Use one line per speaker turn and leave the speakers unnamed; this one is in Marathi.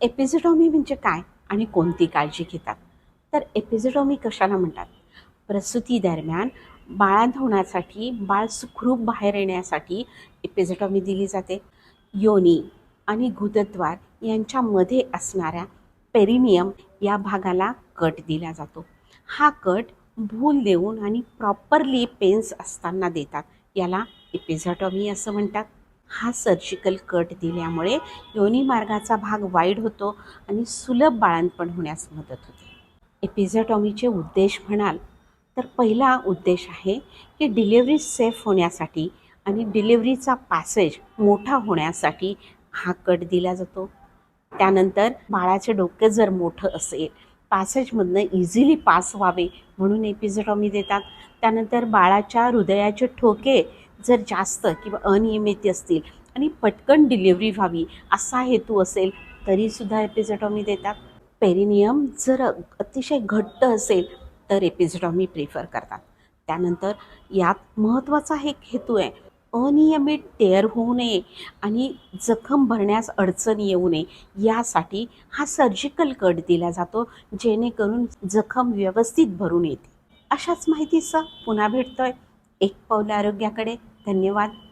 एपिझिडॉमी म्हणजे काय आणि कोणती काळजी घेतात? तर एपिझिडॉमी कशाला म्हणतात? प्रसूती दरम्यान बाळांत होण्यासाठी बाळ सुखरूप बाहेर येण्यासाठी एपिझिडॉमी दिली जाते. योनी आणि गुदद्वार यांच्यामध्ये असणाऱ्या पेरिनियम या भागाला कट दिला जातो. हा कट भूल देऊन आणि प्रॉपरली पेन्स असताना देतात. याला एपिझॉटॉमी असं म्हणतात. हा सर्जिकल कट दिल्यामुळे योनी मार्गाचा भाग वाईड होतो आणि सुलभ बाळंतपण होण्यास मदत होते. एपिझोटॉमीचे उद्देश म्हणाल तर पहिला उद्देश आहे की डिलेवरी सेफ होण्यासाठी आणि डिलेवरीचा पॅसेज मोठा होण्यासाठी हा कट दिला जातो. त्यानंतर बाळाचे डोके जर मोठं असेल पॅसेजमधनं इझिली पास व्हावे म्हणून एपिझोटॉमी देतात. त्यानंतर बाळाच्या हृदयाचे ठोके जर जास्त किंवा अनियमित असतील आणि पटकन डिलिव्हरी व्हावी असा हेतू असेल तरीसुद्धा एपिझोटॉमी देतात. पेरिनियम जर अतिशय घट्ट असेल तर एपिझोटॉमी प्रिफर करतात. त्यानंतर यात महत्त्वाचा एक हेतू आहे अनियमित टेअर होऊ नये आणि जखम भरण्यास अडचण येऊ नये यासाठी हा सर्जिकल कट दिला जातो जेणेकरून जखम व्यवस्थित भरून येते. अशाच माहितीसह पुन्हा भेटतोय. एक पाऊल आरोग्याकडे. धन्यवाद.